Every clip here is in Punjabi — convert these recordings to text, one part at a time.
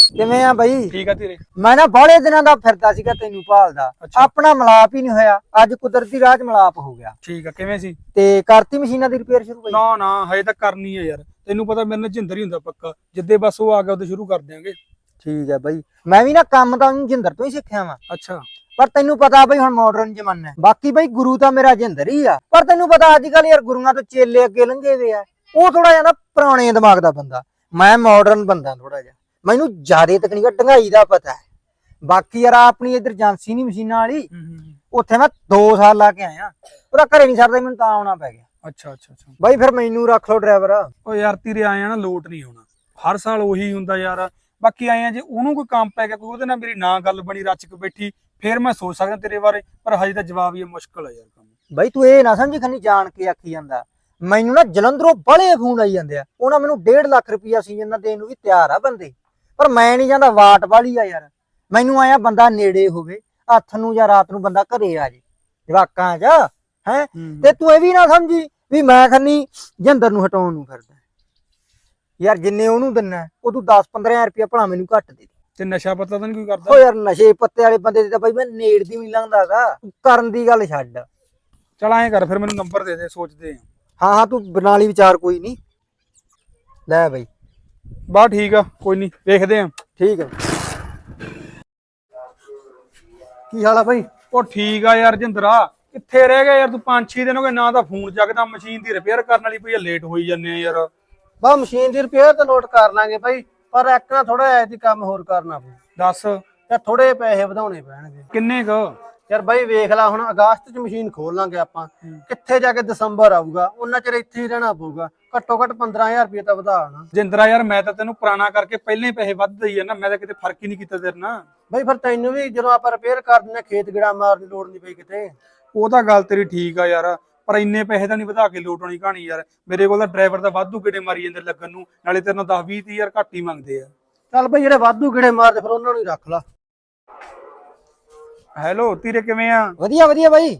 ਕਿਵੇਂ ਆ ਬਾਈ? ਠੀਕ ਆ ਤੇਰੇ। ਮੈਂ ਨਾ ਬਾਹਲੇ ਦਿਨਾਂ ਦਾ ਫਿਰਦਾ ਸੀਗਾ ਤੈਨੂੰ ਭਾਲਦਾ। ਅੱਛਾ। ਆਪਣਾ ਮਲਾਪ ਹੀ ਨਹੀਂ ਹੋਇਆ। ਅੱਜ ਕੁਦਰਤੀ ਰਾਜ ਮਲਾਪ ਹੋ ਗਿਆ। ਠੀਕ ਆ ਕਿਵੇਂ ਸੀ? ਤੇ ਕਰਤੀ ਮਸ਼ੀਨਾਂ ਦੀ ਰਿਪੇਅਰ ਸ਼ੁਰੂ ਬਾਈ? ਨਾ ਨਾ ਹਜੇ ਤਾਂ ਕਰਨੀ ਆ ਯਾਰ। ਤੈਨੂੰ ਪਤਾ ਮੇਰੇ ਨਾਲ ਜਿੰਦਰ ਹੀ ਹੁੰਦਾ ਪੱਕਾ। ਜਿੱਦੇ ਬਸ ਉਹ ਆ ਗਿਆ ਉਹਦੇ ਸ਼ੁਰੂ ਕਰ ਦਿਆਂਗੇ। ਠੀਕ ਹੈ ਬਾਈ। ਮੈਂ ਵੀ ਨਾ ਕੰਮ ਤਾਂ ਉਹਨੂੰ ਜਿੰਦਰ ਤੋਂ ਹੀ ਸਿੱਖਿਆ ਵਾਂ। ਅੱਛਾ। ਪਰ ਤੈਨੂੰ ਪਤਾ ਬਈ ਹੁਣ ਮਾਡਰਨ ਜ਼ਮਾਨਾ ਹੈ। ਬਾਕੀ ਬਈ ਗੁਰੂ ਤਾਂ ਮੇਰਾ ਜਿੰਦਰ ਹੀ ਆ। ਪਰ ਤੈਨੂੰ ਪਤਾ ਅੱਜ ਕੱਲ ਯਾਰ ਗੁਰੂਆਂ ਤੋਂ ਚੇਲੇ ਅੱਗੇ ਲੰਘੇ ਵੇ ਆ। ਉਹ ਥੋੜਾ ਜਿਹਾ ਨਾ ਪੁਰਾਣੇ ਦਿਮਾਗ ਦਾ ਬੰਦਾ। ਮੈਂ ਮਾਡਰਨ ਬੰਦਾ ਥੋੜਾ ਜਿਹਾ। ਮੈਨੂੰ ਜ਼ਿਆਦਾ ਤਕਨੀਕਾਂ ਢੰਗਾਈ ਦਾ ਪਤਾ ਹੈ। ਬਾਕੀ ਯਾਰ ਆਪਣੀ ਇਧਰ ਏਜੰਸੀ ਨਹੀਂ ਮਸ਼ੀਨਾਂ ਵਾਲੀ। ਉੱਥੇ ਮੈਂ 2 ਸਾਲ ਲਾ ਕੇ ਆਇਆ। ਪੂਰਾ ਘਰੇ ਨਹੀਂ ਸਰਦਾ ਮੈਨੂੰ ਤਾਂ ਆਉਣਾ ਪੈ ਗਿਆ। ਅੱਛਾ ਅੱਛਾ ਅੱਛਾ। ਬਾਈ ਫਿਰ ਮੈਨੂੰ ਰੱਖ ਲਓ ਡਰਾਈਵਰ। ਉਹ ਯਾਰ ਤੇਰੇ ਆਏ ਆ ਨਾ ਲੋਟ ਨਹੀਂ ਆਉਣਾ। ਹਰ ਸਾਲ ਉਹੀ ਹੁੰਦਾ ਯਾਰ। ਬਾਕੀ ਆਏ ਆ ਜੇ ਉਹਨੂੰ ਕੋਈ ਕੰਮ ਪੈ ਗਿਆ ਕੋਈ ਉਹਦੇ ਨਾਲ ਮੇਰੀ ਨਾ ਗੱਲ ਬਣੀ ਰੱਚ ਕੇ ਬੈਠੀ ਫੇਰ ਮੈਂ ਸੋਚ ਸਕਦਾ ਤੇਰੇ ਬਾਰੇ। ਪਰ ਹਜੇ ਤਾਂ ਜਵਾਬ ਹੀ ਮੁਸ਼ਕਲ ਆ ਯਾਰ ਕੰਮ। ਬਾਈ ਤੂੰ ਇਹ ਨਾ ਸਮਝੀ ਖੰਨੀ ਜਾਣ ਕੇ ਆਖੀ ਜਾਂਦਾ। ਮੈਨੂੰ ਨਾ ਜਲੰਧਰੋਂ ਬੜੇ ਫੋਨ ਆਈ ਜਾਂਦੇ ਆ। ਉਹਨਾਂ ਮੈਨੂੰ 1.5 ਲੱਖ ਰੁਪਈਆ ਸੀਜ਼ਨ ਦਾ ਦੇਣ ਨੂੰ ਵੀ ਤਿਆਰ ਆ ਬੰਦੇ। ਪਰ ਮੈਂ ਨਹੀਂ ਜਾਂਦਾ ਵਾਟ ਵਾਲੀ ਆ ਯਾਰ। ਮੈਨੂੰ ਆਇਆ ਬੰਦਾ ਨੇੜੇ ਹੋਵੇ ਹੱਥ ਨੂੰ ਜਾਂ ਰਾਤ ਨੂੰ ਬੰਦਾ ਘਰੇ ਆ ਜੇ ਜਵਾਕਾਂ 'ਚ ਹੈ? ਤੇ ਤੂੰ ਇਹ ਵੀ ਨਾ ਸਮਝੀ ਵੀ ਮੈਂ ਖੰਨੀ ਜਿੰਦਰ ਨੂੰ ਹਟਾਉਣ ਨੂੰ ਫਿਰਦਾ। ਯਾਰ ਜਿੰਨੇ ਉਹਨੂੰ ਦਿੰਨਾ ਉਹ ਤੂੰ 10 15000 ਰੁਪਇਆ ਭਲਾ ਮੈਨੂੰ ਘੱਟ ਦੇ ਤੇ ਨਸ਼ਾ ਪਤਾ ਤਾਂ ਨਹੀਂ ਕੋਈ ਓ ਕਰਦਾ ਯਾਰ ਨਸ਼ੇ ਪੱਤੇ ਵਾਲੇ ਬੰਦੇ ਦੀ ਤਾਂ ਬਾਈ ਮੈਂ ਨੇੜ ਦੀ ਵੀ ਨਹੀਂ ਲੰਘਦਾਗਾ ਕਰਨ ਦੀ ਗੱਲ ਛੱਡ। ਚਲ ਐਂ ਕਰ ਫਿਰ ਮੈਨੂੰ ਨੰਬਰ ਦੇ ਦੇ ਸੋਚਦੇ ਆ। ਹਾਂ ਹਾਂ ਤੂੰ ਬਣਾ ਲਈ ਵਿਚਾਰ ਕੋਈ ਨਹੀਂ ਲੈ ਬਈ। ਬਾ ਠੀਕ ਆ ਕੋਈ ਨਹੀਂ ਵੇਖਦੇ ਆ। ਠੀਕ ਹੈ ਕੀ ਹਾਲ ਆ ਭਾਈ? ਉਹ ਠੀਕ ਆ ਯਾਰ ਜਿੰਦਰਾ ਕਿੱਥੇ ਰਹਿ ਗਿਆ ਯਾਰ ਤੂੰ? 5-6 ਦਿਨ ਹੋ ਗਏ ਨਾ ਤਾਂ ਫੋਨ ਚੱਕਦਾ ਮਸ਼ੀਨ ਦੀ ਰਿਪੇਅਰ ਕਰਨ ਵਾਲੀ ਪਈ ਆ ਲੇਟ ਹੋਈ ਜਾਂਦੇ ਆ ਯਾਰ। ਬਾ ਮਸ਼ੀਨ ਦੀ ਰਿਪੇਅਰ ਤਾਂ ਲੋਡ ਕਰ ਲਾਂਗੇ ਭਾਈ ਪਰ ਇੱਕ ਨਾ ਥੋੜਾ ਐਸੀ ਕੰਮ ਹੋਰ ਕਰਨਾ ਪਊ। ਦੱਸ। ਤੇ ਥੋੜੇ ਪੈਸੇ ਵਧਾਉਣੇ ਪੈਣਗੇ। ਕਿੰਨੇ ਕ? ਯਾਰ ਬਾਈ ਵੇਖ ਲੈ ਹੁਣ ਅਗਸਤ 'ਚ ਮਸ਼ੀਨ ਖੋਲ ਲਾਂਗੇ ਆਪਾਂ। ਕਿੱਥੇ ਜਾ ਕੇ ਦਸੰਬਰ ਆਊਗਾ ਉਹਨਾਂ ਚਿਰ ਇੱਥੇ ਹੀ ਰਹਿਣਾ ਪਊਗਾ। ਘੱਟੋ ਘੱਟ 15000 ਰੁਪਏ ਤਾਂ ਵਧਾ ਆਣਾ ਜਿੰਦਰਾ ਯਾਰ ਮੈਂ ਤਾਂ ਤੈਨੂੰ ਪੁਰਾਣਾ ਕਰਕੇ ਪਹਿਲਾਂ ਹੀ ਪੈਸੇ ਵੱਧ ਦਈ ਜਾਂਦਾ ਮੈਂ ਤਾਂ ਕਿਤੇ ਫ਼ਰਕ ਹੀ ਨਹੀਂ ਕੀਤਾ ਤੇਰੇ ਨਾਲ। ਬਾਈ ਫਿਰ ਤੈਨੂੰ ਵੀ ਜਦੋਂ ਆਪਾਂ ਰਿਪੇਅਰ ਕਰ ਦਿੰਦੇ ਖੇਤ ਗੜਾ ਮਾਰਨ ਦੀ ਲੋੜ ਨਹੀਂ ਪਈ ਕਿਤੇ। ਉਹ ਤਾਂ ਗੱਲ ਤੇਰੀ ਠੀਕ ਆ ਯਾਰ ਪਰ ਇੰਨੇ ਪੈਸੇ ਤਾਂ ਨਹੀਂ ਵਧਾ ਕੇ ਲੋਟ ਹੋਣੀ ਕਹਾਣੀ ਯਾਰ। ਮੇਰੇ ਕੋਲ ਤਾਂ ਡਰਾਈਵਰ ਦਾ ਵਾਧੂ ਕਿਤੇ ਮਾਰੀ ਜਾਂਦੇ ਲੱਗਣ ਨੂੰ ਨਾਲੇ ਤੇਰੇ ਨਾਲ 10 20 ਤੀਹ ਹਜ਼ਾਰ ਘੱਟ ਹੀ ਮੰਗਦੇ ਆ। ਚੱਲ ਬਾਈ ਜਿਹੜੇ ਵਾਧੂ ਕਿਹੜੇ ਮਾਰਦੇ ਫਿਰ ਉਹਨਾਂ ਨੂੰ ਹੀ ਰੱਖ ਲਾ। ਹੈਲੋ ਤੀਰੇ ਕਿਵੇਂ ਆ? ਵਧੀਆ ਵਧੀਆ ਬਾਈ।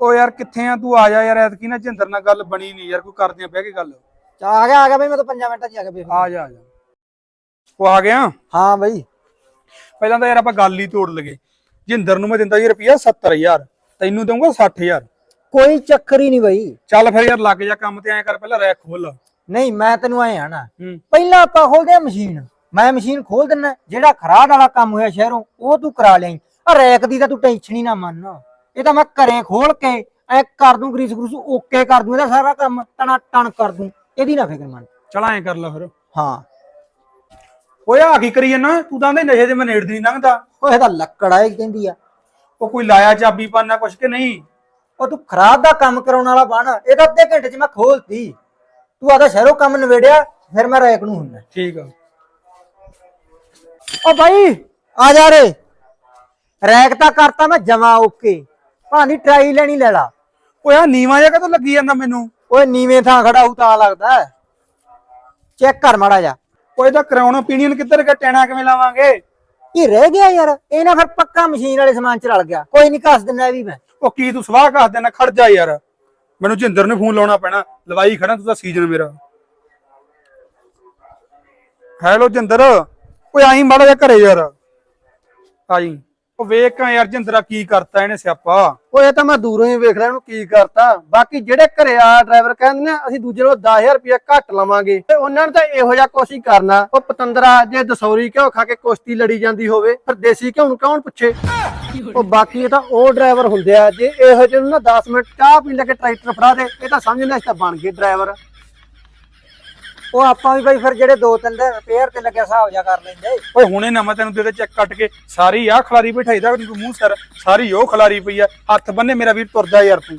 ਉਹ ਯਾਰ ਕਿੱਥੇ ਆ ਤੂੰ? ਆ ਜਾ ਯਾਰ ਐਤਕੀ ਨਾ ਜਿੰਦਰ ਨਾਲ ਗੱਲ ਬਣੀ ਨਹੀਂ ਯਾਰ ਕੋਈ ਕਰਦੇ ਆ ਬਹਿ ਕੇ ਗੱਲ। ਚਾ ਆ ਗਿਆ ਆ ਗਿਆ ਬਾਈ ਮੈਂ ਤਾਂ 5 ਮਿੰਟਾਂ 'ਚ ਆ ਗਿਆ ਬਈ। ਆ ਜਾ ਆ ਜਾ। ਉਹ ਆ ਗਿਆ? ਹਾਂ ਬਾਈ। ਪਹਿਲਾਂ ਤਾਂ ਯਾਰ ਆਪਾਂ ਗੱਲ ਹੀ ਤੋੜ ਲਗੇ ਜਿੰਦਰ ਨੂੰ ਮੈਂ ਦਿੰਦਾ ਜੀ ਰੁਪਿਆ 70000 ਤੈਨੂੰ ਦਊਂਗਾ 60000 ਕੋਈ ਚੱਕਰ ਹੀ ਨਹੀਂ ਬਾਈ। ਚੱਲ ਫਿਰ ਯਾਰ ਲੱਗ ਜਾ ਕੰਮ ਤੇ ਐਂ ਕਰ ਪਹਿਲਾਂ ਰੈਕ ਖੋਲ। ਨਹੀਂ ਮੈਂ ਤੈਨੂੰ ਐ ਆਣਾ। ਹੂੰ। ਪਹਿਲਾਂ ਆਪਾਂ ਖੋਲਦੇ ਆ ਮਸ਼ੀਨ। ਮੈਂ ਮਸ਼ੀਨ ਖੋਲ ਦਿੰਨਾ ਜਿਹੜਾ ਖਰਾੜ ਵਾਲਾ ਕੰਮ ਹੋਇਆ ਸ਼ਹਿਰੋਂ ਉਹ ਤੂੰ ਕਰਾ ਲਈ ਆ ਰੈਕ ਦੀ ਤਾਂ ਤੂੰ ਟੈਨਸ਼ਨ ਹੀ ਨਾ ਮੰਨ। ਇਹ ਤਾਂ ਮੈਂ ਘਰੇ ਖੋਲ ਕੇ ਐ ਕਰ ਦੂੰ ਗਰੀਸ ਗਰੂਸ ਓਕੇ ਕਰ ਦੂੰ ਇਹਦਾ ਸਾਰਾ ਕੰਮ ਟਣਾ ਟਣ ਕਰ ਦੂੰ। ਇਹਦੀ ਨਾ ਫਿਕਰ ਮੰਨ। ਚਲ ਐਂ ਕਰ ਲੈ ਫਿਰ। ਹਾਂ। ਓਏ ਆ ਕੀ ਕਰੀ ਜਾਂਦਾ? ਤੂੰ ਤਾਂ ਦੇ ਨਸ਼ੇ ਦੇ ਮੈਂ ਨੇੜ ਦੀ ਲੰਘਦਾ। ਉਹ ਇਹਦਾ ਲੱਕੜ ਆ ਇਹ ਕਹਿੰਦੀ ਆ? ਉਹ ਕੋਈ ਲਾਇਆ ਚਾਬੀ ਪਾਣਾ ਕੁਛ ਕਿ ਨਹੀਂ? ਉਹ ਤੂੰ ਖਰਾਬ ਦਾ ਕੰਮ ਕਰਾਉਣ ਵਾਲਾ ਬਣ। ਇਹ ਤਾਂ ਅੱਧੇ ਘੰਟੇ 'ਚ ਮੈਂ ਖੋਲਤੀ। ਤੂੰ ਆਦਾ ਸ਼ਹਿਰੋਂ ਕੰਮ ਨਵੇੜਿਆ ਫਿਰ ਮੈਂ ਰੈਕ ਨੂੰ ਹੁੰਦਾ ਠੀਕ ਆ। ਓ ਭਾਈ ਆ ਜਾ ਰੇ। ਰੈਕ ਤਾਂ ਕਰਤਾ ਮੈਂ ਜਮਾ ਓਕੇ। ਭਾਂਦੀ ਟਰਾਈ ਲੈਣੀ ਲੈ ਲਾ। ਓਏ ਆ ਨੀਵਾ ਜਿਹਾ ਕਦੋਂ ਲੱਗੀ ਜਾਂਦਾ ਮੈਨੂੰ? ਓਏ ਨੀਵੇਂ ਥਾਂ ਖੜਾ ਹੂ ਤਾਂ ਲੱਗਦਾ। ਚੈੱਕ ਕਰ ਮਾੜਾ ਜਾ ਓਏ ਤਾਂ ਕਰਾਉਣਾ opinion ਕਿੱਧਰ ਗਿਆ ਟੈਣਾ ਕਿਵੇਂ ਲਾਵਾਂਗੇ? ਇਹ ਰਹਿ ਗਿਆ ਯਾਰ ਇਹ ਨਾ ਫਿਰ ਪੱਕਾ ਮਸ਼ੀਨ ਵਾਲੇ ਸਮਾਨ ਚ ਰਲ ਗਿਆ। ਕੋਈ ਨਹੀਂ ਕੱਸ ਦਿੰਦਾ ਇਹ ਵੀ ਮੈਂ। ਉਹ ਕੀ ਤੂੰ ਸਵਾਹ ਕਰ ਦੇਣਾ ਖੜ ਜਾ ਯਾਰ। ਮੈਨੂੰ ਜਿੰਦਰ ਨੂੰ ਫੋਨ ਲਾਉਣਾ ਪੈਣਾ ਲਵਾਈ ਖੜਾ ਤੂੰ ਤਾਂ ਸੀਜ਼ਨ ਮੇਰਾ। ਹੈਲੋ ਜਿੰਦਰ। ਓਏ ਆਈ ਮਾੜਾ ਜਿਹਾ ਘਰੇ ਯਾਰ। ਆਈ। ਉਹ ਵੇਖ ਯਾਰ ਜਿੰਦਰਾ ਕੀ ਕਰਤਾ ਇਹਨੇ ਸਿਆਪਾ? ਉਹ ਇਹ ਤਾਂ ਮੈਂ ਦੂਰੋਂ ਹੀ ਵੇਖ ਲਿਆ, ਇਹਨੂੰ ਕੀ ਕਰਤਾ? ਬਾਕੀ ਜਿਹੜੇ ਘਰੇ ਆ ਡਰਾਈਵਰ ਕਹਿੰਦੇ ਨੇ, ਅਸੀਂ ਦੂਜੇ ਨੂੰ 10000 ਰੁਪਏ ਘੱਟ ਲਵਾਂਗੇ। ਤੇ ਉਹਨਾਂ ਨੇ ਤਾਂ ਇਹੋ ਜਿਹਾ ਕੁਛ ਹੀ ਕਰਨਾ। ਉਹ ਪਤੰਦਰਾ, ਜੇ ਦਸੌਰੀ ਘਿਓ ਖਾ ਕੇ ਕੁਸ਼ਤੀ ਲੜੀ ਜਾਂਦੀ ਹੋਵੇ, ਫਿਰ ਦੇਸੀ ਘਿਓ ਨੂੰ ਕੌਣ ਪੁੱਛੇ? ਉਹ ਬਾਕੀ ਇਹ ਤਾਂ ਉਹ ਡਰਾਈਵਰ ਹੁੰਦੇ ਆ, ਜੇ ਇਹੋ ਜਿਹੇ ਨੂੰ ਨਾ 10 ਮਿੰਟ ਚਾਹ ਪੀਣ ਲੱਗੇ ਟਰੈਕਟਰ ਫੜਾ ਦੇ, ਇਹ ਤਾਂ ਸਮਝਣਾ ਇਸ ਤਾਂ ਬਣ ਗਏ ਡਰਾਈਵਰ। ਉਹ ਆਪਾਂ ਵੀ ਬਾਈ ਫਿਰ ਜਿਹੜੇ ਦੋ ਤਿੰਨ ਦਿਨ ਰਿਪੇਅਰ ਤੇ ਲੱਗਿਆ ਹਿਸਾਬ ਜਾ ਕਰ ਲੈਂਦੇ ਓਏ ਹੁਣੇ ਨਾ ਮੈਂ ਤੈਨੂੰ ਦੇ ਦੇ ਚੈੱਕ ਕੱਟ ਕੇ, ਸਾਰੀ ਆ ਖਲਾਰੀ ਬਿਠਾਈ ਦਾ ਮੂੰਹ ਸਰ, ਸਾਰੀ ਉਹ ਖਲਾਰੀ ਪਈ ਆ, ਹੱਥ ਬੰਨੇ ਮੇਰਾ ਵੀਰ ਤੁਰ ਜਾ ਯਾਰ ਤੂੰ।